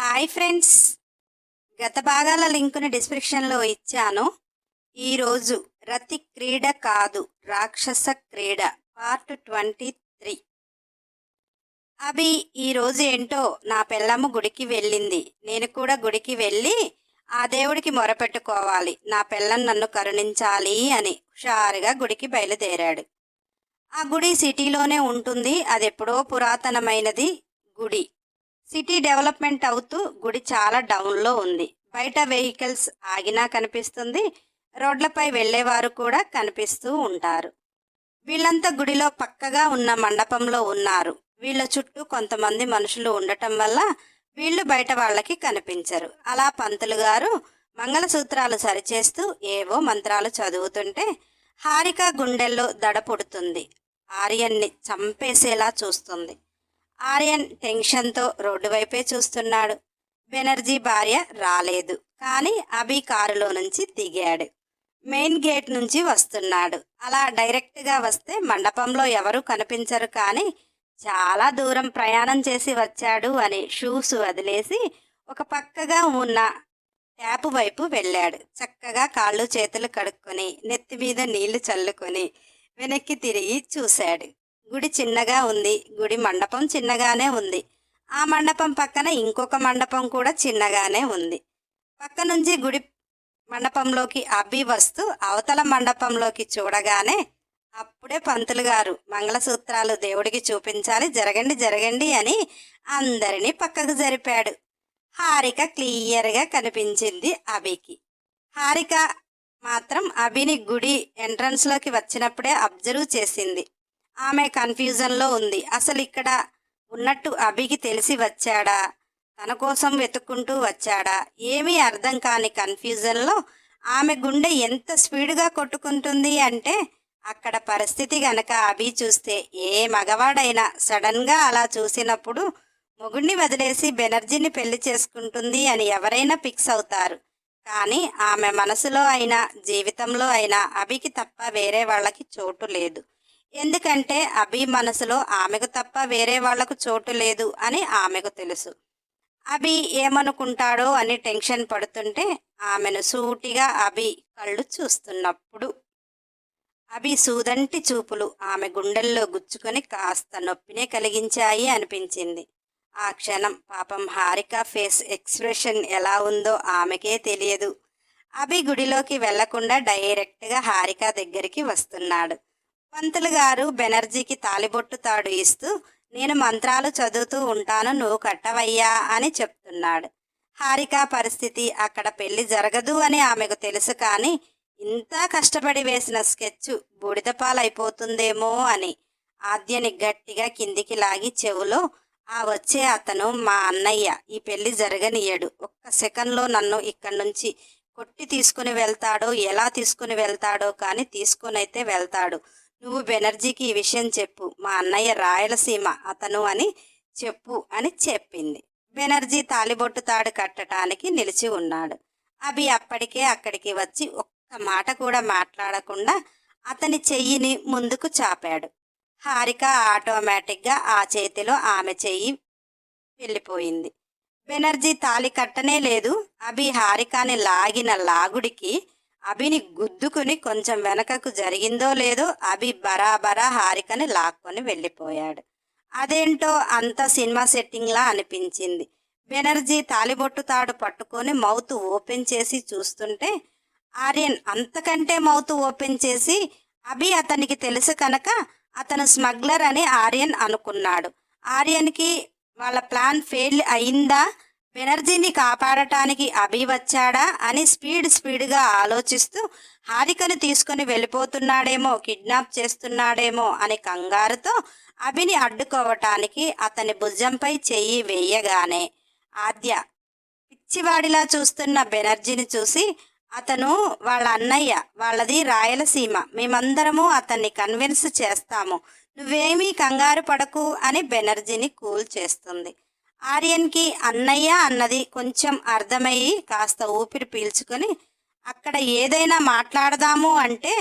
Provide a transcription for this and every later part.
Hi friends. గత భాగాల లింకుని డిస్క్రిప్షన్లో ఇచ్చాను. ఈరోజు రతి క్రీడ కాదు రాక్షస క్రీడ పార్ట్ ట్వంటీ త్రీ. అభి ఈరోజు ఏంటో నా పిల్లమ్మ గుడికి వెళ్ళింది. నేను కూడా గుడికి వెళ్ళి ఆ దేవుడికి మొరపెట్టుకోవాలి నా పిల్లని నన్ను కరుణించాలి అని హుషారుగా గుడికి బయలుదేరాడు. ఆ గుడి సిటీలోనే ఉంటుంది. అది ఎప్పుడో పురాతనమైనది గుడి. సిటీ డెవలప్మెంట్ అవుతూ గుడి చాలా డౌన్లో ఉంది. బయట వెహికల్స్ ఆగినా కనిపిస్తుంది. రోడ్లపై వెళ్ళేవారు కూడా కనిపిస్తూ ఉంటారు. వీళ్ళంతా గుడిలో పక్కగా ఉన్న మండపంలో ఉన్నారు. వీళ్ళ చుట్టూ కొంతమంది మనుషులు ఉండటం వల్ల వీళ్ళు బయట వాళ్ళకి కనిపించరు. అలా పంతులు గారు మంగళసూత్రాలు సరిచేస్తూ ఏవో మంత్రాలు చదువుతుంటే హారిక గుండెల్లో దడ పుడుతుంది. ఆర్యన్ని చంపేసేలా చూస్తుంది. ఆర్యన్ టెన్షన్తో రోడ్డు వైపే చూస్తున్నాడు. బెనర్జీ భార్య రాలేదు. కానీ అభి కారులో నుంచి దిగాడు. మెయిన్ గేట్ నుంచి వస్తున్నాడు. అలా డైరెక్ట్గా వస్తే మండపంలో ఎవరు కనిపించరు కానీ చాలా దూరం ప్రయాణం చేసి వచ్చాడు అని షూస్ వదిలేసి ఒక పక్కగా ఉన్న ట్యాప్ వైపు వెళ్ళాడు. చక్కగా కాళ్ళు చేతులు కడుక్కొని నెత్తి మీద నీళ్ళు చల్లుకొని వెనక్కి తిరిగి చూశాడు. గుడి చిన్నగా ఉంది. గుడి మండపం చిన్నగానే ఉంది. ఆ మండపం పక్కన ఇంకొక మండపం కూడా చిన్నగానే ఉంది. పక్క నుంచి గుడి మండపంలోకి అబ్బి వస్తూ అవతల మండపంలోకి చూడగానే అప్పుడే పంతులు గారు మంగళసూత్రాలు దేవుడికి చూపించాలి జరగండి జరగండి అని అందరినీ పక్కకు జరిపాడు. హారిక క్లియర్గా కనిపించింది అభికి. హారిక మాత్రం అభిని గుడి ఎంట్రన్స్లోకి వచ్చినప్పుడే అబ్జర్వ్ చేసింది. ఆమె కన్ఫ్యూజన్లో ఉంది. అసలు ఇక్కడ ఉన్నట్టు అభికి తెలిసి వచ్చాడా? తన కోసం వెతుక్కుంటూ వచ్చాడా? ఏమీ అర్థం కాని కన్ఫ్యూజన్లో ఆమె గుండె ఎంత స్పీడ్గా కొట్టుకుంటుంది అంటే అక్కడ పరిస్థితి గనక అభి చూస్తే ఏ మగవాడైనా సడన్గా అలా చూసినప్పుడు మొగుణ్ణి వదిలేసి బెనర్జీని పెళ్ళి చేసుకుంటుంది అని ఎవరైనా ఫిక్స్ అవుతారు. కానీ ఆమె మనసులో అయినా జీవితంలో అయినా అభికి తప్ప వేరే వాళ్ళకి చోటు లేదు. ఎందుకంటే అభి మనసులో ఆమెకు తప్ప వేరే వాళ్ళకు చోటు లేదు అని ఆమెకు తెలుసు. అభి ఏమనుకుంటాడో అని టెన్షన్ పడుతుంటే ఆమెను సూటిగా అభి కళ్ళు చూస్తున్నప్పుడు అభి సూదంటి చూపులు ఆమె గుండెల్లో గుచ్చుకొని కాస్త నొప్పినే కలిగించాయి అనిపించింది. ఆ క్షణం పాపం హారిక ఫేస్ ఎక్స్ప్రెషన్ ఎలా ఉందో ఆమెకే తెలియదు. అభి గుడిలోకి వెళ్ళకుండా డైరెక్ట్గా హారిక దగ్గరికి వస్తున్నాడు. పంతులు గారు బెనర్జీకి తాలిబొట్టు తాడు ఇస్తూ నేను మంత్రాలు చదువుతూ ఉంటాను నువ్వు కట్టవయ్యా అని చెప్తున్నాడు. హారిక పరిస్థితి అక్కడ పెళ్ళి జరగదు అని ఆమెకు తెలుసు కానీ ఇంత కష్టపడి వేసిన స్కెచ్ బూడిదపాలైపోతుందేమో అని ఆద్యని గట్టిగా కిందికి లాగి చెవులో ఆ వచ్చే అతను మా అన్నయ్య ఈ పెళ్ళి జరగనియడు. ఒక్క సెకండ్లో నన్ను ఇక్కడి నుంచి కొట్టి తీసుకుని వెళ్తాడో ఎలా తీసుకుని వెళ్తాడో కానీ తీసుకునైతే వెళ్తాడు. నువ్వు బెనర్జీకి ఈ విషయం చెప్పు. మా అన్నయ్య రాయలసీమ అతను అని చెప్పు అని చెప్పింది. బెనర్జీ తాలిబొట్టు తాడు కట్టడానికి నిలిచి ఉన్నాడు. అభి అప్పటికే అక్కడికి వచ్చి ఒక్క మాట కూడా మాట్లాడకుండా అతని చెయ్యిని ముందుకు చాపాడు. హారిక ఆటోమేటిక్గా ఆ చేతిలో ఆమె చెయ్యి వెళ్ళిపోయింది. బెనర్జీ తాలి కట్టనే లేదు. అభి హారికాని లాగిన లాగుడికి అభిని గుద్దుకుని కొంచెం వెనకకు జరిగిందో లేదో అభి బరాబరా హారికని లాక్కొని వెళ్ళిపోయాడు. అదేంటో అంత సినిమా సెట్టింగ్లా అనిపించింది. బెనర్జీ తాలిబొట్టు తాడు పట్టుకొని మౌత్ ఓపెన్ చేసి చూస్తుంటే ఆర్యన్ అంతకంటే మౌత్ ఓపెన్ చేసి అభి అతనికి తెలుసు కనుక అతను స్మగ్లర్ అని ఆర్యన్ అనుకున్నాడు. ఆర్యన్కి వాళ్ళ ప్లాన్ ఫెయిల్ అయిందా? బెనర్జీని కాపాడటానికి అభి వచ్చాడా అని స్పీడ్ స్పీడ్గా ఆలోచిస్తూ హారికను తీసుకుని వెళ్ళిపోతున్నాడేమో కిడ్నాప్ చేస్తున్నాడేమో అని కంగారుతో అభిని అడ్డుకోవటానికి అతని భుజంపై చెయ్యి వేయగానే ఆద్య పిచ్చివాడిలా చూస్తున్న బెనర్జీని చూసి అతను వాళ్ళ అన్నయ్య వాళ్ళది రాయలసీమ. మేమందరము అతన్ని కన్విన్స్ చేస్తాము. నువ్వేమీ కంగారు పడకు అని బెనర్జీని కూల్ చేస్తుంది. ఆర్యన్కి అన్నయ్య అన్నది కొంచెం అర్థమయ్యి కాస్త ఊపిరి పీల్చుకొని అక్కడ ఏదైనా మాట్లాడదాము అంటే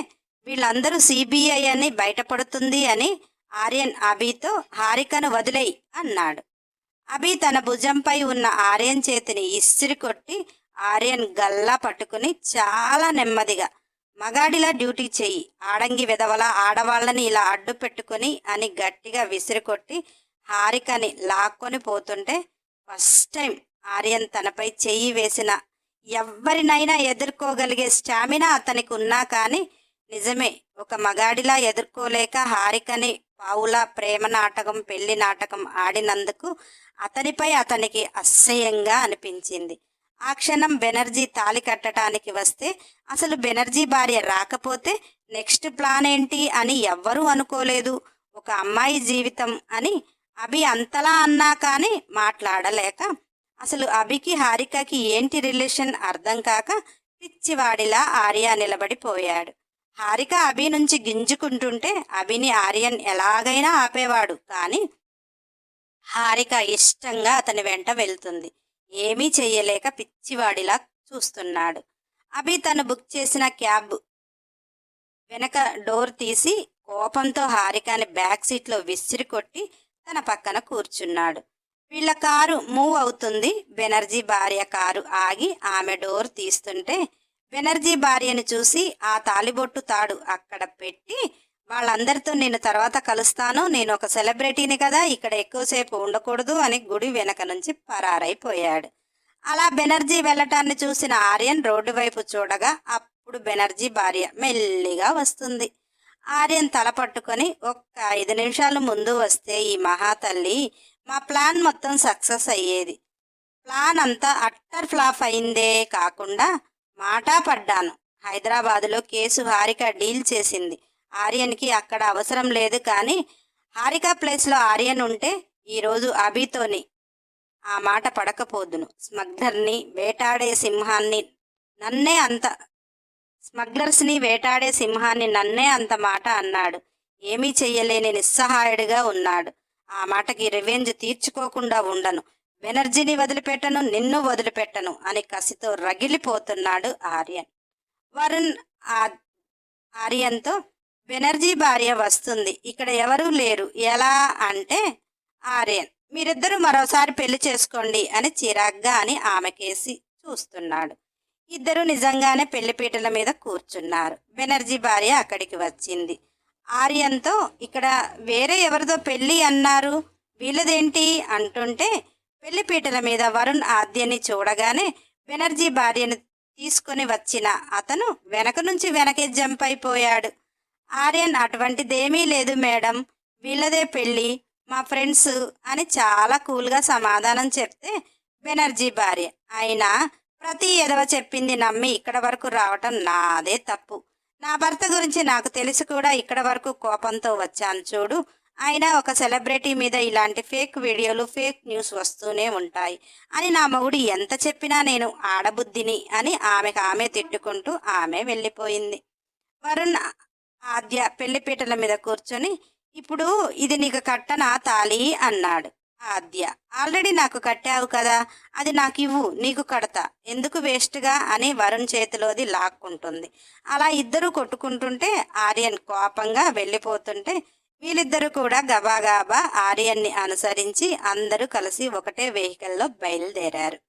వీళ్ళందరూ సిబిఐ అని బయటపడుతుంది అని ఆర్యన్ అభితో హారికను వదిలేయి అన్నాడు. అభి తన భుజంపై ఉన్న ఆర్యన్ చేతిని ఇస్సిరి కొట్టి ఆర్యన్ గల్లా పట్టుకుని చాలా నెమ్మదిగా మగాడిలా డ్యూటీ చెయ్యి ఆడంగి విధవల ఆడవాళ్ళని ఇలా అడ్డు పెట్టుకుని అని గట్టిగా విసిరికొట్టి హారికని లాక్కొని పోతుంటే ఫస్ట్ టైం ఆర్యన్ తనపై చెయ్యి వేసిన ఎవరినైనా ఎదుర్కోగలిగే స్టామినా అతనికి ఉన్నా కానీ నిజమే ఒక మగాడిలా ఎదుర్కోలేక హారికని పావులా ప్రేమ నాటకం పెళ్ళి నాటకం ఆడినందుకు అతనిపై అతనికి అసహ్యంగా అనిపించింది. ఆ క్షణం బెనర్జీ తాలి కట్టడానికి వస్తే అసలు బెనర్జీ భార్య రాకపోతే నెక్స్ట్ ప్లాన్ ఏంటి అని ఎవ్వరూ అనుకోలేదు. ఒక అమ్మాయి జీవితం అని అభి అంతలా అన్నా కానీ మాట్లాడలేక అసలు అభికి హారికకి ఏంటి రిలేషన్ అర్థం కాక పిచ్చివాడిలా ఆర్య నిలబడిపోయాడు. హారిక అభి నుంచి గింజుకుంటుంటే అభిని ఆర్యన్ ఎలాగైనా ఆపేవాడు కానీ హారిక ఇష్టంగా అతని వెంట వెళ్తుంది. ఏమీ చెయ్యలేక పిచ్చివాడిలా చూస్తున్నాడు. అభి తను బుక్ చేసిన క్యాబ్ వెనక డోర్ తీసి కోపంతో హారికని బ్యాక్ సీట్లో విసిరి కొట్టి తన పక్కన కూర్చున్నాడు. వీళ్ళ కారు మూవ్ అవుతుంది. బెనర్జీ భార్య కారు ఆగి ఆమె డోర్ తీస్తుంటే బెనర్జీ భార్యను చూసి ఆ తాలిబొట్టు తాడు అక్కడ పెట్టి వాళ్ళందరితో నేను తర్వాత కలుస్తాను. నేను ఒక సెలబ్రిటీని కదా. ఇక్కడ ఎక్కువసేపు ఉండకూడదు అని గుడి వెనక నుంచి పరారైపోయాడు. అలా బెనర్జీ వెళ్ళటాన్ని చూసిన ఆర్యన్ రోడ్డు వైపు చూడగా అప్పుడు బెనర్జీ భార్య మెల్లిగా వస్తుంది. ఆర్యన్ తల పట్టుకొని ఒక్క ఐదు నిమిషాలు ముందు వస్తే ఈ మహాతల్లి మా ప్లాన్ మొత్తం సక్సెస్ అయ్యేది. ప్లాన్ అంతా అట్టర్ ఫ్లాప్ అయిందే కాకుండా మాటా పడ్డాను. హైదరాబాదులో కేసు హారిక డీల్ చేసింది. ఆర్యన్కి అక్కడ అవసరం లేదు కానీ హారిక ప్లేస్లో ఆర్యన్ ఉంటే ఈరోజు అభితోని. ఆ మాట పడకపోదును. స్మగ్లర్ని వేటాడే సింహాన్ని నన్నే అంత స్మగ్లర్స్ని వేటాడే సింహాన్ని నన్నే అంత మాట అన్నాడు. ఏమీ చెయ్యలేని నిస్సహాయుడిగా ఉన్నాడు. ఆ మాటకి రివెంజ్ తీర్చుకోకుండా ఉండను. బెనర్జీని వదిలిపెట్టను నిన్ను వదిలిపెట్టను అని కసితో రగిలిపోతున్నాడు ఆర్యన్. వరుణ్ ఆ- ఆర్యన్తో బెనర్జీ భార్య వస్తుంది. ఇక్కడ ఎవరూ లేరు. ఎలా అంటే ఆర్యన్ మీరిద్దరూ మరోసారి పెళ్ళి చేసుకోండి అని చిరాగ్గా అని ఆమెకేసి చూస్తున్నాడు. ఇద్దరు నిజంగానే పెళ్ళిపీటల మీద కూర్చున్నారు. బెనర్జీ భార్య అక్కడికి వచ్చింది. ఆర్యన్తో ఇక్కడ వేరే ఎవరిదో పెళ్ళి అన్నారు. వీళ్ళదేంటి? అంటుంటే పెళ్ళిపీటల మీద వరుణ్ ఆద్యని చూడగానే బెనర్జీ భార్యను తీసుకొని వచ్చిన అతను వెనక నుంచి వెనకే జంప్ అయిపోయాడు. ఆర్యన్ అటువంటిదేమీ లేదు మేడం. వీళ్ళదే పెళ్ళి. మా ఫ్రెండ్స్ అని చాలా కూల్గా సమాధానం చెప్తే బెనర్జీ భార్య అయినా ప్రతి ఎదవ చెప్పింది నమ్మి ఇక్కడ వరకు రావటం నాదే తప్పు. నా భర్త గురించి నాకు తెలిసి కూడా ఇక్కడ వరకు కోపంతో వచ్చాను చూడు. అయినా ఒక సెలబ్రిటీ మీద ఇలాంటి ఫేక్ వీడియోలు ఫేక్ న్యూస్ వస్తూనే ఉంటాయి. అని నా మగుడు ఎంత చెప్పినా నేను ఆడబుద్ధిని అని ఆమెకు ఆమె తిట్టుకుంటూ ఆమె వెళ్ళిపోయింది. వరుణ్ ఆద్య పెళ్ళిపీటల మీద కూర్చొని ఇప్పుడు ఇది నీకు కట్టనా తాలి అన్నాడు. ఆద్య. ఆల్రెడీ నాకు కట్టావు కదా అది నాకు ఇవ్వు నీకు కడతా. ఎందుకు వేస్ట్గా అని వరుణ్ చేతిలోది లాక్కుంటుంది. అలా ఇద్దరు కొట్టుకుంటుంటే ఆర్యన్ కోపంగా వెళ్ళిపోతుంటే వీళ్ళిద్దరూ కూడా గబాగబా ఆర్యన్ని అనుసరించి అందరూ కలిసి ఒకటే వెహికల్లో బయలుదేరారు.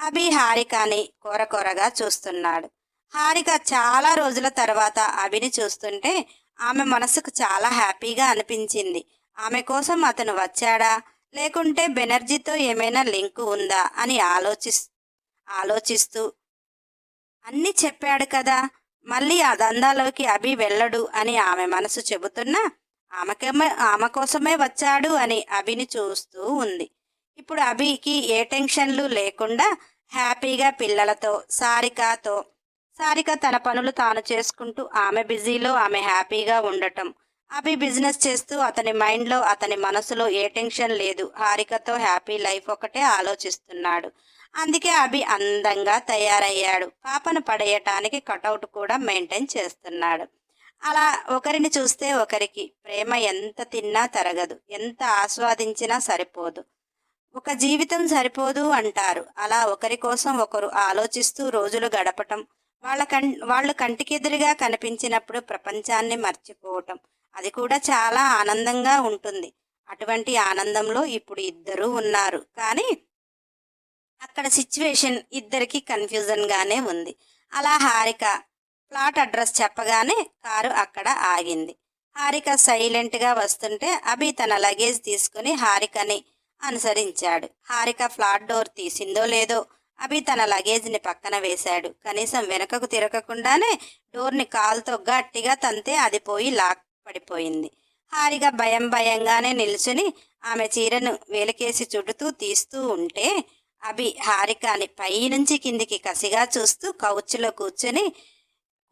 అభి హారికని కోరకోరగా చూస్తున్నాడు. హారిక చాలా రోజుల తర్వాత అభిని చూస్తుంటే ఆమె మనసుకు చాలా హ్యాపీగా అనిపించింది. ఆమె కోసం అతను వచ్చాడా? లేకుంటే బెనర్జీతో ఏమైనా లింకు ఉందా అని ఆలోచిస్ ఆలోచిస్తూ అన్నీ చెప్పాడు కదా మళ్ళీ ఆ దందాలోకి అభి వెళ్ళడు అని ఆమె మనసు చెబుతున్నా ఆమెకేమే ఆమె కోసమే వచ్చాడు అని అభిని చూస్తూ ఉంది. ఇప్పుడు అభికి ఏ టెన్షన్లు లేకుండా హ్యాపీగా పిల్లలతో సారికతో సారిక తన పనులు తాను చేసుకుంటూ ఆమె బిజీలో ఆమె హ్యాపీగా ఉండటం అభి బిజినెస్ చేస్తూ అతని మైండ్లో అతని మనసులో ఏ టెన్షన్ లేదు. హారికతో హ్యాపీ లైఫ్ ఒకటే ఆలోచిస్తున్నాడు. అందుకే అభి అందంగా తయారయ్యాడు. పాపను పడేయటానికి కటౌట్ కూడా మెయింటైన్ చేస్తున్నాడు. అలా ఒకరిని చూస్తే ఒకరికి ప్రేమ ఎంత తిన్నా తరగదు. ఎంత ఆస్వాదించినా సరిపోదు. ఒక జీవితం సరిపోదు అంటారు. అలా ఒకరి కోసం ఒకరు ఆలోచిస్తూ రోజులు గడపటం వాళ్ళ కం వాళ్ళు కంటికెదురుగా కనిపించినప్పుడు ప్రపంచాన్ని మర్చిపోవటం అది కూడా చాలా ఆనందంగా ఉంటుంది. అటువంటి ఆనందంలో ఇప్పుడు ఇద్దరూ ఉన్నారు. కానీ అక్కడ సిచ్యువేషన్ ఇద్దరికి కన్ఫ్యూజన్గానే ఉంది. అలా హారిక ప్లాట్ అడ్రస్ చెప్పగానే కారు అక్కడ ఆగింది. హారిక సైలెంట్గా వస్తుంటే అభి తన లగేజ్ తీసుకుని హారికని అనుసరించాడు. హారిక ఫ్లాట్ డోర్ తీసిందో లేదో అభి తన లగేజ్ని పక్కన వేశాడు. కనీసం వెనకకు తిరగకుండానే డోర్ని కాలుతో గట్టిగా తంతే అది పోయి లాక్ పడిపోయింది. హారిక భయం భయంగానే నిల్చుని ఆమె చీరను వేలికేసి చుడుతూ తీస్తూ ఉంటే అభి హారికాని పైనుంచి కిందికి కసిగా చూస్తూ కౌచ్లో కూర్చొని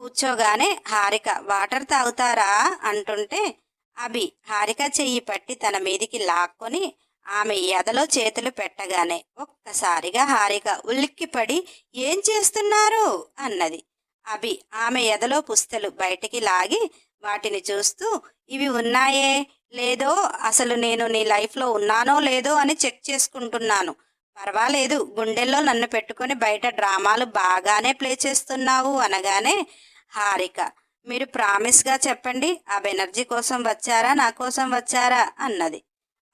కూర్చోగానే హారిక వాటర్ తాగుతారా? అంటుంటే అభి హారిక చెయ్యి పట్టి తన మీదికి లాక్కొని ఆమె ఎదలో చేతులు పెట్టగానే ఒక్కసారిగా హారిక ఉలిక్కిపడి ఏం చేస్తున్నారు? అన్నది. అభి ఆమె ఎదలో పుస్తలు బయటికి లాగి వాటిని చూస్తూ ఇవి ఉన్నాయే? లేదో? అసలు నేను నీ లైఫ్లో ఉన్నానో లేదో అని చెక్ చేసుకుంటున్నాను. పర్వాలేదు గుండెల్లో నన్ను పెట్టుకొని బయట డ్రామాలు బాగానే ప్లే చేస్తున్నావు అనగానే హారిక మీరు ప్రామిస్గా చెప్పండి ఆ బెనర్జీ కోసం వచ్చారా నా కోసం వచ్చారా? అన్నది.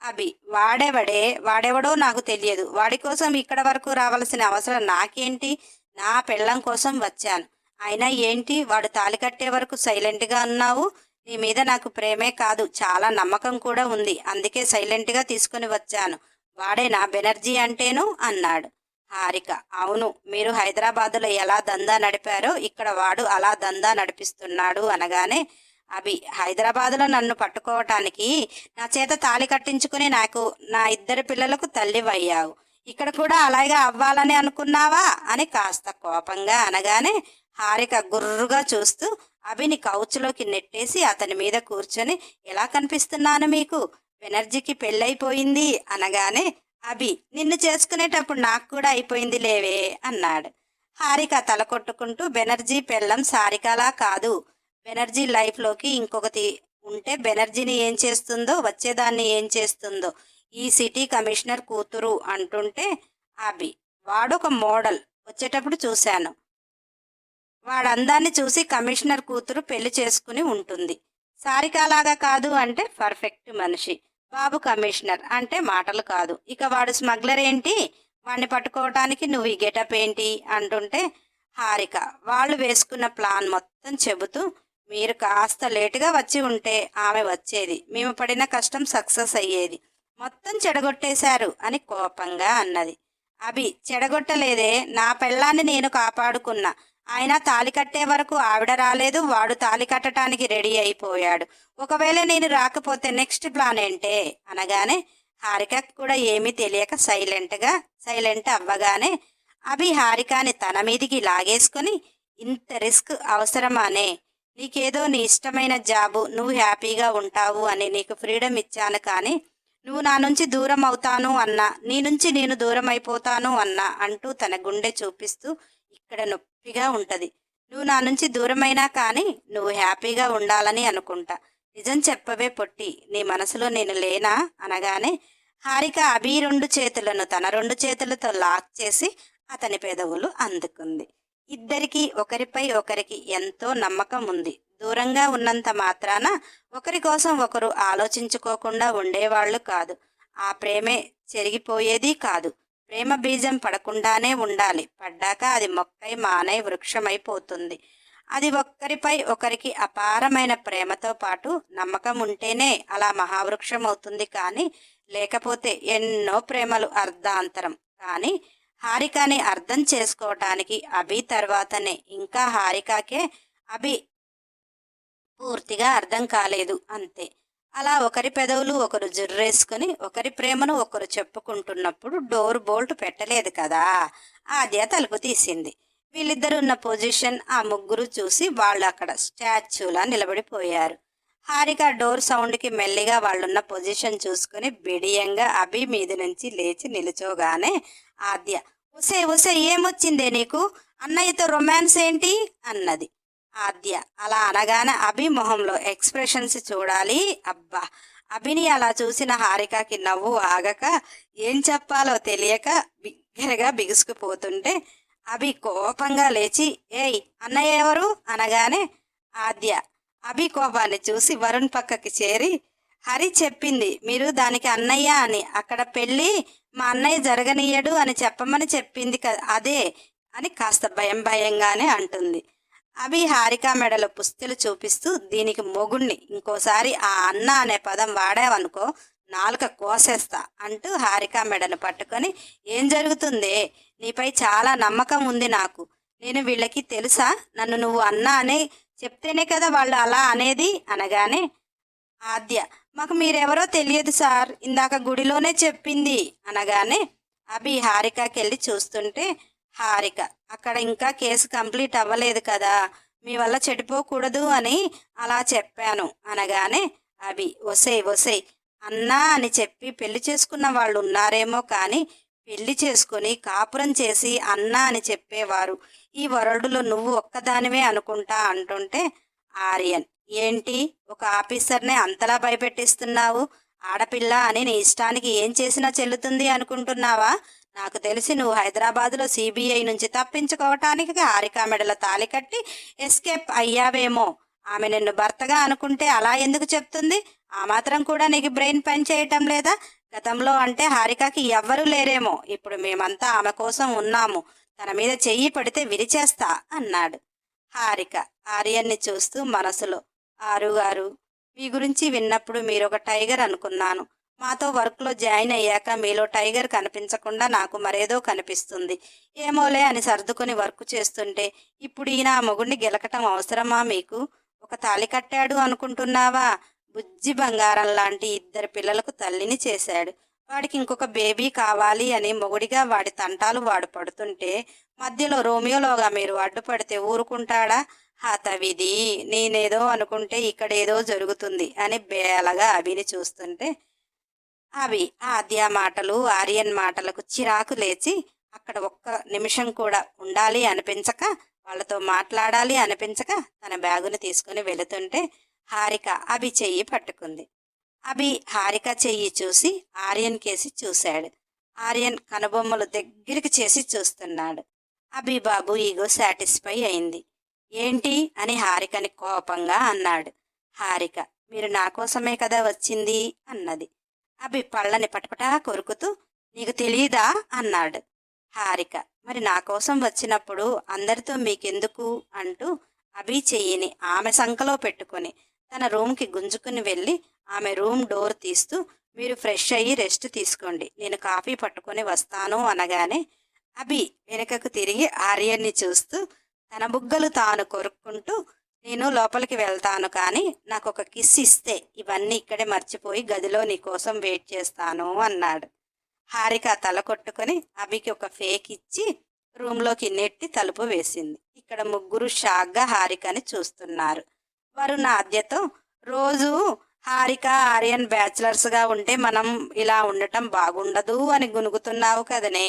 అభి వాడెవడే? వాడెవడో నాకు తెలియదు. వాడి కోసం ఇక్కడ వరకు రావాల్సిన అవసరం నాకేంటి? నా పెళ్ళం కోసం వచ్చాను. అయినా ఏంటి? వాడు తాలి కట్టే వరకు సైలెంట్గా ఉన్నావు. నీ మీద నాకు ప్రేమే కాదు. చాలా నమ్మకం కూడా ఉంది. అందుకే సైలెంట్గా తీసుకుని వచ్చాను. వాడే నా బెనర్జీ అంటేను అన్నాడు. హారిక అవును. మీరు హైదరాబాదులో ఎలా దందా నడిపారో ఇక్కడ వాడు అలా దందా నడిపిస్తున్నాడు అనగానే అభి హైదరాబాదులో నన్ను పట్టుకోవటానికి నా చేత తాళి కట్టించుకుని నాకు నా ఇద్దరు పిల్లలకు తల్లివయ్యావు. ఇక్కడ కూడా అలాగే అవ్వాలని అనుకున్నావా? అని కాస్త కోపంగా అనగానే హారిక గుర్రుగా చూస్తూ అభిని కౌచ్లోకి నెట్టేసి అతని మీద కూర్చొని ఎలా కనిపిస్తున్నాను మీకు? బెనర్జీకి పెళ్ళైపోయింది అనగానే అభి నిన్ను చేసుకునేటప్పుడు నాకు కూడా అయిపోయింది లేవే అన్నాడు. హారిక తల కొట్టుకుంటూ బెనర్జీ పెళ్ళం సారికలా కాదు. బెనర్జీ లైఫ్లోకి ఇంకొకటి ఉంటే బెనర్జీని ఏం చేస్తుందో వచ్చేదాన్ని ఏం చేస్తుందో. ఈ సిటీ కమిషనర్ కూతురు అంటుంటే అభి వాడొక మోడల్. వచ్చేటప్పుడు చూశాను. వాడందాన్ని చూసి కమిషనర్ కూతురు పెళ్ళి చేసుకుని ఉంటుంది. సారికాలాగా కాదు అంటే పర్ఫెక్ట్ మనిషి. బాబు కమిషనర్ అంటే మాటలు కాదు. ఇక వాడు స్మగ్లర్ ఏంటి? వాడిని పట్టుకోవటానికి నువ్వు ఈ గెటప్ ఏంటి? అంటుంటే హారిక. వాళ్ళు వేసుకున్న ప్లాన్ మొత్తం చెబుతూ మీరు కాస్త లేటుగా వచ్చి ఉంటే ఆమె వచ్చేది. మేము పడిన కష్టం సక్సెస్ అయ్యేది. మొత్తం చెడగొట్టేశారు అని కోపంగా అన్నది. అభి చెడగొట్టలేదే. నా పెళ్ళాన్ని నేను కాపాడుకున్నా. ఆయన తాలి కట్టే వరకు ఆవిడ రాలేదు వాడు తాలి కట్టడానికి రెడీ అయిపోయాడు. ఒకవేళ నేను రాకపోతే నెక్స్ట్ ప్లాన్ ఏంటే? అనగానే హారికకు కూడా ఏమీ తెలియక సైలెంట్గా సైలెంట్ అవ్వగానే అభి హారికాని తన మీదికి లాగేసుకుని ఇంత రిస్క్ అవసరమానే? నీకేదో నీ ఇష్టమైన జాబు నువ్వు హ్యాపీగా ఉంటావు అని నీకు ఫ్రీడమ్ ఇచ్చాను కానీ నువ్వు నా నుంచి దూరం అవుతాను అన్నా నీ నుంచి నేను దూరం అయిపోతాను అన్నా అంటూ తన గుండె చూపిస్తూ ఇక్కడ హ్యాపీగా ఉంటది. నువ్వు నా నుంచి దూరమైనా కానీ నువ్వు హ్యాపీగా ఉండాలని అనుకుంటా. నిజం చెప్పవే పొట్టి నీ మనసులో నేను లేనా అనగానే హారిక అభి రెండు చేతులను తన రెండు చేతులతో లాక్ చేసి అతని పెదవులు అందుకుంది. ఇద్దరికి ఒకరిపై ఒకరికి ఎంతో నమ్మకం ఉంది. దూరంగా ఉన్నంత మాత్రాన ఒకరి కోసం ఒకరు ఆలోచించుకోకుండా ఉండేవాళ్ళు కాదు. ఆ ప్రేమే చెరిగిపోయేది కాదు. ప్రేమ బీజం పడకుండానే ఉండాలి. పడ్డాక అది మొక్కై మానై వృక్షమైపోతుంది. అది ఒక్కరిపై ఒకరికి అపారమైన ప్రేమతో పాటు నమ్మకం ఉంటేనే అలా మహావృక్షం అవుతుంది కానీ లేకపోతే ఎన్నో ప్రేమలు అర్ధాంతరం. కానీ హారికని అర్థం చేసుకోవటానికి అభి తర్వాతనే. ఇంకా హారికాకే అభి పూర్తిగా అర్థం కాలేదు. అంతే. అలా ఒకరి పెదవులు ఒకరు జుర్రేసుకుని ఒకరి ప్రేమను ఒకరు చెప్పుకుంటున్నప్పుడు డోర్ బోల్ట్ పెట్టలేదు కదా. ఆద్య తలుపు తీసింది. వీళ్ళిద్దరు ఉన్న పొజిషన్ ఆ ముగ్గురు చూసి వాళ్ళు అక్కడ స్టాచ్యూలా నిలబడిపోయారు. హారిక డోర్ సౌండ్కి మెల్లిగా వాళ్ళున్న పొజిషన్ చూసుకుని బిడియంగా అభి మీద నుంచి లేచి నిలుచోగానే ఆద్య ఉసే ఉసే ఏమొచ్చిందే నీకు? అన్నయ్యతో రొమాన్స్ ఏంటి? అన్నది. ఆద్య. అలా అనగానే అభి మొహంలో ఎక్స్ప్రెషన్స్ చూడాలి. అబ్బా! అభిని అలా చూసిన హారికకి నవ్వు ఆగక ఏం చెప్పాలో తెలియక బిగ్గరగా బిగుసుకుపోతుంటే అభి కోపంగా లేచి ఏయ్ అన్నయ్య ఎవరు? అనగానే ఆద్య. అభి కోపాన్ని చూసి వరుణ్ పక్కకి చేరి హరి చెప్పింది మీరు దానికి అన్నయ్య అని. అక్కడ పెళ్ళి మా అన్నయ్య జరగనీయడు అని చెప్పమని చెప్పింది కదా అదే అని కాస్త భయం భయంగానే అంటుంది. అవి హారిక మెడలో పుస్తెలు చూపిస్తూ దీనికి మొగుణ్ణి. ఇంకోసారి ఆ అన్న అనే పదం వాడావనుకో నాలుక కోసేస్తా అంటూ హారిక మెడను పట్టుకొని ఏం జరుగుతుందే? నీపై చాలా నమ్మకం ఉంది నాకు. నేను వీళ్ళకి తెలుసా? నన్ను నువ్వు అన్న అని చెప్తేనే కదా వాళ్ళు అలా అనేది? అనగానే ఆద్య మాకు మీరెవరో తెలియదు సార్. ఇందాక గుడిలోనే చెప్పింది. అనగానే అభి హారికకి వెళ్ళి చూస్తుంటే హారిక. అక్కడ ఇంకా కేసు కంప్లీట్ అవ్వలేదు కదా మీ వల్ల చెడిపోకూడదు అని అలా చెప్పాను అనగానే అభి ఒసై ఒసే అన్నా అని చెప్పి పెళ్ళి చేసుకున్న వాళ్ళు ఉన్నారేమో కానీ పెళ్ళి చేసుకుని కాపురం చేసి అన్నా అని చెప్పేవారు. ఈ వరల్డ్లో నువ్వు ఒక్కదానివే అనుకుంటా అంటుంటే ఆర్యన్ ఏంటి? ఒక ఆఫీసర్నే అంతలా భయపెట్టిస్తున్నావు? ఆడపిల్ల అని నీ ఇష్టానికి ఏం చేసినా చెల్లుతుంది అనుకుంటున్నావా? నాకు తెలిసి నువ్వు హైదరాబాద్లో సిబిఐ నుంచి తప్పించుకోవటానికి హారికా మెడల తాలి కట్టి ఎస్కేప్ అయ్యావేమో. ఆమె నిన్ను భర్తగా అనుకుంటే అలా ఎందుకు చెప్తుంది? ఆ మాత్రం కూడా నీకు బ్రెయిన్ పని చేయటం లేదా? గతంలో అంటే హారికకి ఎవ్వరూ లేరేమో. ఇప్పుడు మేమంతా ఆమె కోసం ఉన్నాము. తన మీద చెయ్యి పడితే విరిచేస్తా అన్నాడు హారిక ఆర్యన్ని చూస్తూ మనసులో. ఆరుగారు మీ గురించి విన్నప్పుడు మీరు ఒక టైగర్ అనుకున్నాను. మాతో వర్క్లో జాయిన్ అయ్యాక మీలో టైగర్ కనిపించకుండా నాకు మరేదో కనిపిస్తుంది. ఏమోలే అని సర్దుకొని వర్క్ చేస్తుంటే ఇప్పుడు ఈయన ఆ మొగుడిని గెలకటం అవసరమా మీకు? ఒక తాలి కట్టాడు అనుకుంటున్నావా? బుజ్జి బంగారం లాంటి ఇద్దరు పిల్లలకు తల్లిని చేశాడు. వాడికి ఇంకొక బేబీ కావాలి అని మొగుడిగా వాడి తంటాలు వాడు పడుతుంటే మధ్యలో రోమియోలోగా మీరు అడ్డుపడితే ఊరుకుంటాడా? హతవిధి నేనేదో అనుకుంటే ఇక్కడ ఏదో జరుగుతుంది అని బేలగా అభిని చూస్తుంటే అవి ఆద్య మాటలు ఆర్యన్ మాటలకు చిరాకు లేచి అక్కడ ఒక్క నిమిషం కూడా ఉండాలి అనిపించక వాళ్ళతో మాట్లాడాలి అనిపించక తన బ్యాగును తీసుకుని వెళుతుంటే హారిక అభి చెయ్యి పట్టుకుంది. అభి హారిక చెయ్యి చూసి ఆర్యన్ కేసి చూశాడు. ఆర్యన్ కనుబొమ్మలు దగ్గరికి చేసి చూస్తున్నాడు. అభి బాబు ఈగో సాటిస్ఫై అయింది. ఏంటి అని హారికని కోపంగా అన్నాడు. హారిక మీరు నా కోసమే కదా వచ్చింది? అన్నది. అభి పళ్ళని పటపటా కొరుకుతూ నీకు తెలియదా అన్నాడు. హారిక మరి నా కోసం వచ్చినప్పుడు అందరితో మీకెందుకు? అంటూ అభి చెయ్యిని ఆమె సంకలో పెట్టుకొని తన రూమ్కి గుంజుకుని వెళ్ళి ఆమె రూమ్ డోర్ తీస్తూ మీరు ఫ్రెష్ అయ్యి రెస్ట్ తీసుకోండి నేను కాఫీ పట్టుకొని వస్తాను అనగానే అభి వెనుకకు తిరిగి ఆర్యన్ని చూస్తూ తన బుగ్గలు తాను కొరుక్కుంటూ నేను లోపలికి వెళ్తాను కానీ నాకు ఒక కిస్ ఇస్తే ఇవన్నీ ఇక్కడే మర్చిపోయి గదిలో నీ కోసం వెయిట్ చేస్తాను అన్నాడు. హారిక తల కొట్టుకొని అభికి ఒక ఫేక్ ఇచ్చి రూమ్లోకి నెట్టి తలుపు వేసింది. ఇక్కడ ముగ్గురు షాక్గా హారికని చూస్తున్నారు. వారు నాద్యతో రోజు హారిక ఆర్యన్ బ్యాచిలర్స్గా ఉంటే మనం ఇలా ఉండటం బాగుండదు అని గునుగుతున్నావు కదనే.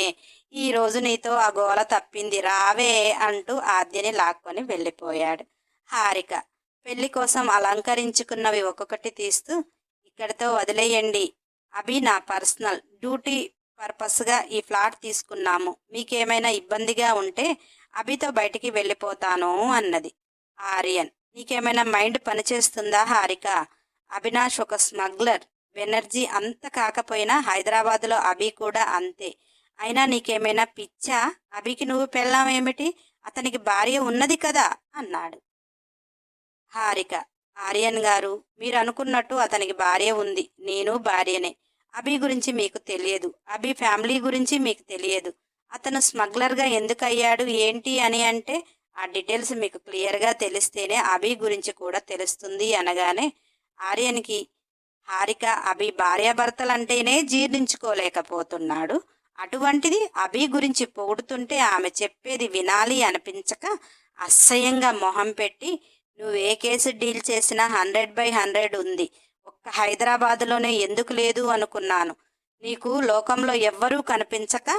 ఈరోజు నీతో ఆ గోల తప్పింది రావే అంటూ ఆద్యని లాక్కొని వెళ్ళిపోయాడు. హారిక. పెళ్ళి కోసం అలంకరించుకున్నవి ఒక్కొక్కటి తీస్తూ ఇక్కడితో వదిలేయండి. అభి నా పర్సనల్ డ్యూటీ పర్పస్గా ఈ ఫ్లాట్ తీసుకున్నాము. మీకేమైనా ఇబ్బందిగా ఉంటే అభితో బయటికి వెళ్ళిపోతాను అన్నది ఆర్యన్. నీకేమైనా మైండ్ పనిచేస్తుందా హారిక? అవినాష్ ఒక స్మగ్లర్. బెనర్జీ అంత కాకపోయినా హైదరాబాద్లో అభి కూడా అంతే. అయినా నీకేమైనా పిచ్చా? అభికి నువ్వు పెళ్ళామేమిటి? అతనికి భార్య ఉన్నది కదా అన్నాడు. హారిక. ఆర్యన్ గారు మీరు అనుకున్నట్టు అతనికి భార్య ఉంది. నేను భార్యనే. అభి గురించి మీకు తెలియదు. అభి ఫ్యామిలీ గురించి మీకు తెలియదు. అతను స్మగ్లర్గా ఎందుకు అయ్యాడు ఏంటి అని అంటే ఆ డీటెయిల్స్ మీకు క్లియర్గా తెలిస్తేనే అభి గురించి కూడా తెలుస్తుంది అనగానే ఆర్యన్కి హారిక అభి భార్యాభర్తలంటేనే జీర్ణించుకోలేకపోతున్నాడు. అటువంటిది అభి గురించి పొగుడుతుంటే ఆమె చెప్పేది వినాలి అనిపించక అసహ్యంగా మొహం పెట్టి నువ్వు ఏ కేసు డీల్ చేసినా హండ్రెడ్ బై హండ్రెడ్ ఉంది. ఒక్క హైదరాబాదులోనే ఎందుకు లేదు అనుకున్నాను. నీకు లోకంలో ఎవ్వరూ కనిపించక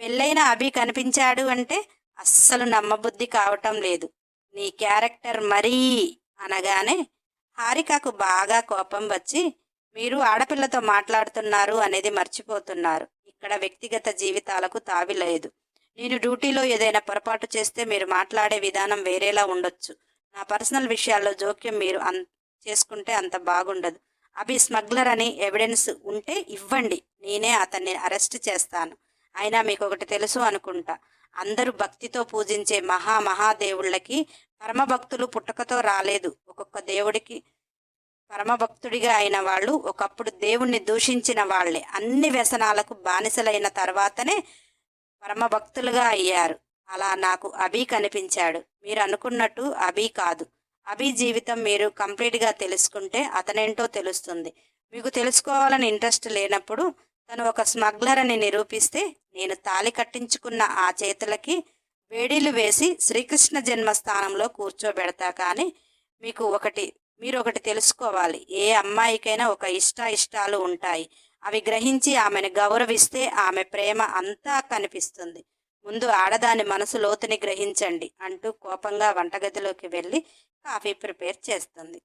పెళ్ళైన అభి కనిపించాడు అంటే అస్సలు నమ్మబుద్ధి కావటం లేదు. నీ క్యారెక్టర్ మరీ అనగానే హారికకు బాగా కోపం వచ్చి మీరు ఆడపిల్లతో మాట్లాడుతున్నారు అనేది మర్చిపోతున్నారు. ఇక్కడ వ్యక్తిగత జీవితాలకు తావి లేదు. నేను డ్యూటీలో ఏదైనా పొరపాటు చేస్తే మీరు మాట్లాడే విధానం వేరేలా ఉండొచ్చు. నా పర్సనల్ విషయాల్లో జోక్యం మీరు అన్ చేసుకుంటే అంత బాగుండదు. అభి స్మగ్లర్ అని ఎవిడెన్స్ ఉంటే ఇవ్వండి. నేనే అతన్ని అరెస్ట్ చేస్తాను. అయినా మీకు ఒకటి తెలుసు అనుకుంటా. అందరూ భక్తితో పూజించే మహా మహాదేవుళ్ళకి పరమభక్తులు పుట్టకతో రాలేదు. ఒక్కొక్క దేవుడికి పరమభక్తుడిగా అయిన వాళ్ళు ఒకప్పుడు దేవుణ్ణి దూషించిన వాళ్ళే. అన్ని వ్యసనాలకు బానిసలైన తర్వాతనే పరమభక్తులుగా అయ్యారు. అలా నాకు అభి కనిపించాడు. మీరు అనుకున్నట్టు అభి కాదు. అభి జీవితం మీరు కంప్లీట్గా తెలుసుకుంటే అతనేంటో తెలుస్తుంది. మీకు తెలుసుకోవాలని ఇంట్రెస్ట్ లేనప్పుడు తను ఒక స్మగ్లర్ అని నిరూపిస్తే నేను తాలి కట్టించుకున్న ఆ చేతులకి వేడీలు వేసి శ్రీకృష్ణ జన్మస్థానంలో కూర్చోబెడతా కానీ మీకు ఒకటి మీరు ఒకటి తెలుసుకోవాలి. ఏ అమ్మాయికైనా ఒక ఇష్ట ఇష్టాలు ఉంటాయి. అవి గ్రహించి ఆమెను గౌరవిస్తే ఆమె ప్రేమ అంతా కనిపిస్తుంది. ముందు ఆడదాని మనసు లోతుని గ్రహించండి అంటూ కోపంగా వంటగదిలోకి వెళ్ళి కాఫీ ప్రిపేర్ చేస్తుంది.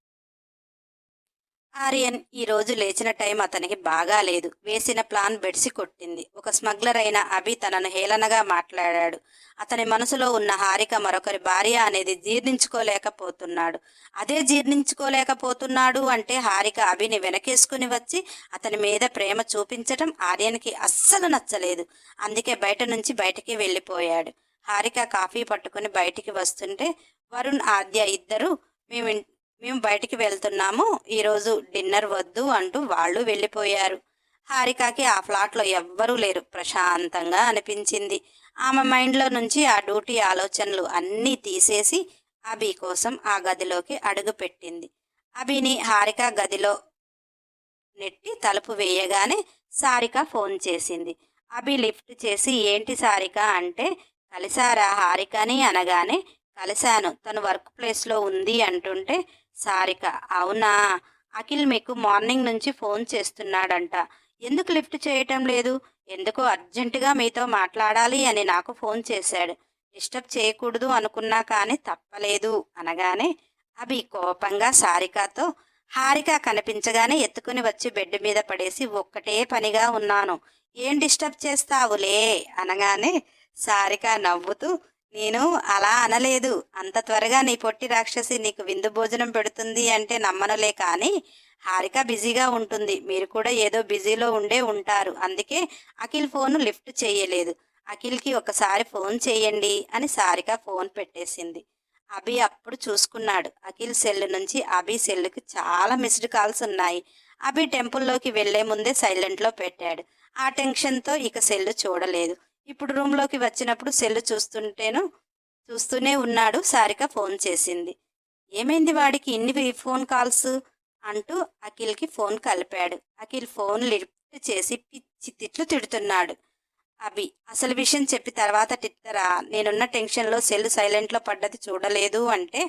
ఆర్యన్ ఈ రోజు లేచిన టైం అతనికి బాగా లేదు. వేసిన ప్లాన్ బెడిసి కొట్టింది. ఒక స్మగ్లర్ అయిన అభి తనను హేళనగా మాట్లాడాడు. అతని మనసులో ఉన్న హారిక మరొకరి భార్య అనేది జీర్ణించుకోలేకపోతున్నాడు. అదే జీర్ణించుకోలేకపోతున్నాడు అంటే హారిక అభిని వెనకేసుకుని వచ్చి అతని మీద ప్రేమ చూపించటం ఆర్యన్కి అస్సలు నచ్చలేదు. అందుకే బయట నుంచి బయటికి వెళ్ళిపోయాడు. హారిక కాఫీ పట్టుకుని బయటికి వస్తుంటే వరుణ్ ఆద్య ఇద్దరు మేము మేము బయటికి వెళ్తున్నాము. ఈరోజు డిన్నర్ వద్దు అంటూ వాళ్ళు వెళ్ళిపోయారు. హారికకి ఆ ఫ్లాట్లో ఎవ్వరూ లేరు. ప్రశాంతంగా అనిపించింది. ఆమె మైండ్లో నుంచి ఆ డ్యూటీ ఆలోచనలు అన్నీ తీసేసి అభి కోసం ఆ గదిలోకి అడుగు పెట్టింది. అభిని హారిక గదిలో నెట్టి తలుపు వేయగానే సారిక ఫోన్ చేసింది. అభి లిఫ్ట్ చేసి ఏంటి సారిక? అంటే కలిసారా హారికని? అనగానే కలిశాను. తను వర్క్ ప్లేస్లో ఉంది అంటుంటే సారిక. అవునా? అఖిల్ మీకు మార్నింగ్ నుంచి ఫోన్ చేస్తున్నాడంట. ఎందుకు లిఫ్ట్ చేయటం లేదు? ఎందుకో అర్జెంటుగా మీతో మాట్లాడాలి అని నాకు ఫోన్ చేశాడు. డిస్టర్బ్ చేయకూడదు అనుకున్నా కానీ తప్పలేదు అనగానే అభి కోపంగా సారికతో హారిక కనిపించగానే ఎత్తుకుని వచ్చి బెడ్ మీద పడేసి ఒక్కటే పనిగా ఉన్నాను. ఏం డిస్టర్బ్ చేస్తావులే అనగానే సారిక నవ్వుతూ నేను అలా అనలేదు. అంత త్వరగా నీ పొట్టి రాక్షసి నీకు విందు భోజనం పెడుతుంది అంటే నమ్మనులే కానీ హారిక బిజీగా ఉంటుంది. మీరు కూడా ఏదో బిజీలో ఉండే ఉంటారు. అందుకే అఖిల్ ఫోన్ లిఫ్ట్ చేయలేదు. అఖిల్కి ఒకసారి ఫోన్ చేయండి అని సారిక ఫోన్ పెట్టేసింది. అభి అప్పుడు చూసుకున్నాడు. అఖిల్ సెల్ నుంచి అభి సెల్కి చాలా మిస్డ్ కాల్స్ ఉన్నాయి. అభి టెంపుల్లోకి వెళ్ళే ముందే సైలెంట్లో పెట్టాడు. ఆ టెన్షన్తో ఇక సెల్లు చూడలేదు. ఇప్పుడు రూమ్లోకి వచ్చినప్పుడు సెల్లు చూస్తుంటేను చూస్తూనే ఉన్నాడు సారిక ఫోన్ చేసింది. ఏమైంది వాడికి? ఇన్ని ఫోన్ కాల్స్ అంటూ అఖిల్కి ఫోన్ కలిపాడు. అఖిల్ ఫోన్ లిఫ్ట్ చేసి పిచ్చి తిట్లు తిడుతున్నాడు. అభి అసలు విషయం చెప్పి తర్వాత తిట్టరా? నేనున్న టెన్షన్లో సెల్ సైలెంట్లో పడ్డది చూడలేదు అంటే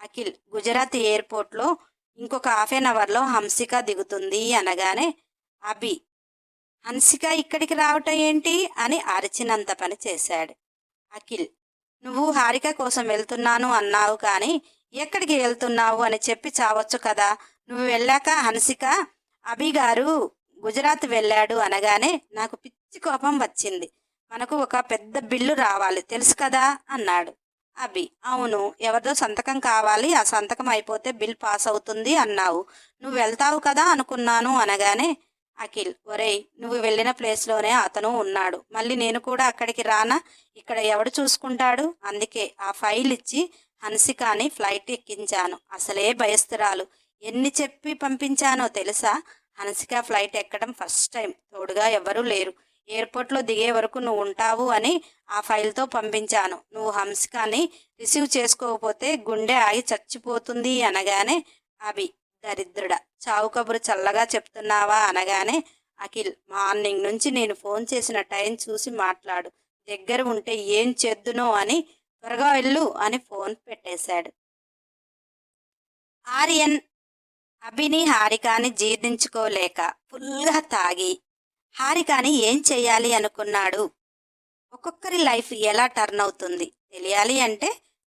అఖిల్ గుజరాత్ ఎయిర్పోర్ట్లో ఇంకొక హాఫ్ అన్ అవర్లో హంసిక దిగుతుంది అనగానే అభి హన్సిక ఇక్కడికి రావటం ఏంటి అని అరిచినంత పని చేశాడు. అఖిల్ నువ్వు హారిక కోసం వెళ్తున్నాను అన్నావు కానీ ఎక్కడికి వెళ్తున్నావు అని చెప్పి చావచ్చు కదా? నువ్వు వెళ్ళాక హన్సిక అభి గారు గుజరాత్ వెళ్ళాడు అనగానే నాకు పిచ్చి కోపం వచ్చింది. మనకు ఒక పెద్ద బిల్లు రావాలి తెలుసు కదా? అన్నాడు. అభి అవును ఎవరిదో సంతకం కావాలి ఆ సంతకం అయిపోతే బిల్ పాస్ అవుతుంది అన్నావు. నువ్వు వెళ్తావు కదా అనుకున్నాను అనగానే అఖిల్ ఒరేయ్ నువ్వు వెళ్ళిన ప్లేస్లోనే అతను ఉన్నాడు. మళ్ళీ నేను కూడా అక్కడికి రానా? ఇక్కడ ఎవడు చూసుకుంటాడు? అందుకే ఆ ఫైల్ ఇచ్చి హన్సికాని ఫ్లైట్ ఎక్కించాను. అసలే భయస్తురాలు ఎన్ని చెప్పి పంపించానో తెలుసా? హన్సిక ఫ్లైట్ ఎక్కడం ఫస్ట్ టైం. తోడుగా ఎవరూ లేరు. ఎయిర్పోర్ట్లో దిగే వరకు నువ్వు ఉంటావు అని ఆ ఫైల్తో పంపించాను. నువ్వు హంసికాని రిసీవ్ చేసుకోకపోతే గుండె ఆగి చచ్చిపోతుంది అనగానే అభి దరిద్రుడ. చావు కబురు చల్లగా చెప్తున్నావా అనగానే అఖిల్ మార్నింగ్ నుంచి నేను ఫోన్ చేసిన టైం చూసి మాట్లాడు. దగ్గర ఉంటే ఏం చేద్దునో అని త్వరగా వెళ్ళు అని ఫోన్ పెట్టేశాడు. ఆర్యన్ అభిని హారికాని జీర్ణించుకోలేక ఫుల్గా తాగి హారికాని ఏం చేయాలి అనుకున్నాడు? ఒక్కొక్కరి లైఫ్ ఎలా టర్న్ అవుతుంది? తెలియాలి అంటే